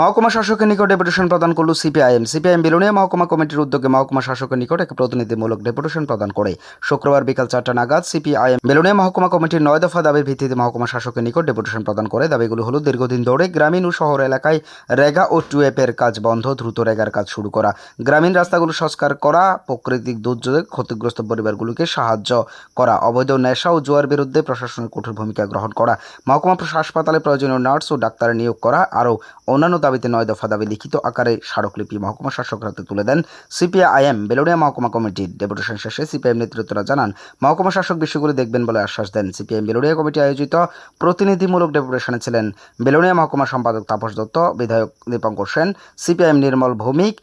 মহকুমা শাসকের নিকট ডেপুটেশন প্রদান করল সিপিআইএম। সিপিআইএম বিলোনিয়া মহকুমা কমিটির উদ্যোগে মহকুমা শাসকের নিকট এক প্রতিনিধিমূলক ডেপুটেশন প্রদান করে। শুক্রবার বিকাল চারটা নাগাদ সিপিআইএম বিলোনিয়া মহকুমা কমিটির নয় দফা দাবির ভিত্তিতে মহকুমা শাসকের নিকট ডেপুটেশন প্রদান করে। দাবিগুলো হলো, দীর্ঘদিন ধরে গ্রামীণ ও শহর এলাকায় রেগা ও টুয়েপের কাজ বন্ধ, দ্রুত রেগার কাজ শুরু করা। গ্রামীণ রাস্তাগুলো সংস্কার করা, প্রাকৃতিক দুর্যোগে ক্ষতিগ্রস্ত পরিবারগুলোকে সাহায্য করা, অবৈধ নেশা ও জুয়ার বিরুদ্ধে প্রশাসনের কঠোর ভূমিকা গ্রহণ করা, মহকুমা হাসপাতালে প্রয়োজনীয় নার্স ও ডাক্তারের নিয়োগ করা, আরও অন্যান্য দাবিতে নয় দফা দাবি লিখিত আকারে স্মারকলিপি মহকুমা শাসকের হাতে তুলে দেন। সিপিআইএম বেলোনিয়া মহকুমা কমিটির ডেপুটেশন শেষে সিপিআইএম নেতৃত্বরা জানান, মহকুমা শাসক বিষয়গুলি দেখবেন বলে আশ্বাস দেন। সিপিআইএম বেলোনিয়া কমিটি আয়োজিত প্রতিনিধিমূলক ডেপুটেশনে ছিলেন বেলোনিয়া মহকুমা সম্পাদক তাপস দত্ত, বিধায়ক দীপঙ্কর সেন, সিপিআইএম নির্মল ভৌমিক,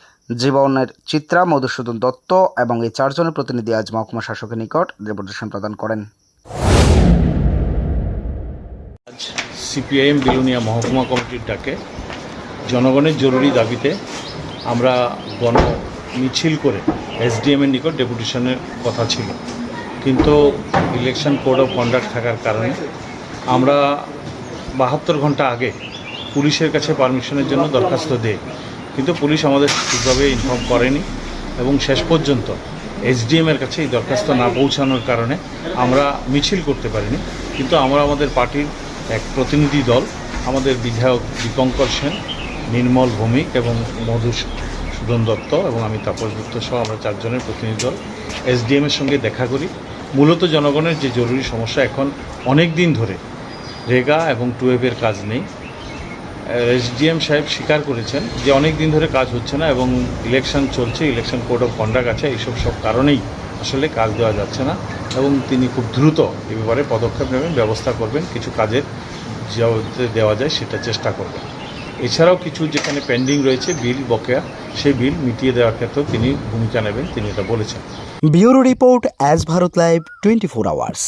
জীবনের চিত্রা, মধুসূদন দত্ত এবং এই চারজনের প্রতিনিধি আজ মহকুমা শাসকের নিকট ডেপুটেশন প্রদান করেন। সিপিআইএম বিলুনিয়া মহকুমা কমিটির ডাকে জনগণের জরুরি দাবিতে আমরা গণ মিছিল করে এসডিএমের নিকট ডেপুটেশনের কথা ছিল। কিন্তু ইলেকশন কোড অফ কন্ডাক্ট থাকার কারণে আমরা বাহাত্তর ঘণ্টা আগে পুলিশের কাছে পারমিশনের জন্য দরখাস্ত দেই। কিন্তু পুলিশ আমাদের ঠিকভাবে ইনফর্ম করেনি এবং শেষ পর্যন্ত এসডিএমের কাছে এই দরখাস্ত না পৌঁছানোর কারণে আমরা মিছিল করতে পারিনি। কিন্তু আমরা আমাদের পার্টির এক প্রতিনিধি দল, আমাদের বিধায়ক দীপঙ্কর সেন নির্মল ভৌমিক এবং মধুসূদন দত্ত এবং আমি তাপস দত্ত সহ আমরা চারজনের প্রতিনিধি দল। এসডিএমের সঙ্গে দেখা করি। মূলত জনগণের যে জরুরি সমস্যা এখন অনেক দিন ধরে রেগা এবং টুয়েবের কাজ নেই। এসডিএম সাহেব স্বীকার করেছেন যে অনেক দিন ধরে কাজ হচ্ছে না এবং ইলেকশন চলছে, ইলেকশন কোড অফ কন্ডাক্ট আছে, এইসব সব কারণেই আসলে কাজ দেওয়া যাচ্ছে না এবং তিনি খুব দ্রুত এ ব্যাপারে পদক্ষেপ নেবেন, ব্যবস্থা করবেন, কিছু কাজের দেওয়া যায় সেটা চেষ্টা করবেন। এছাড়াও কিছু যেখানে পেন্ডিং রয়েছে, বিল, বকেয়া, সেই বিল মিটিয়ে দেওয়ার ক্ষেত্রেও তিনি ভূমিকা নেবেন, তিনি এটা বলেছেন। Bureau report as Bharat live twenty four hours.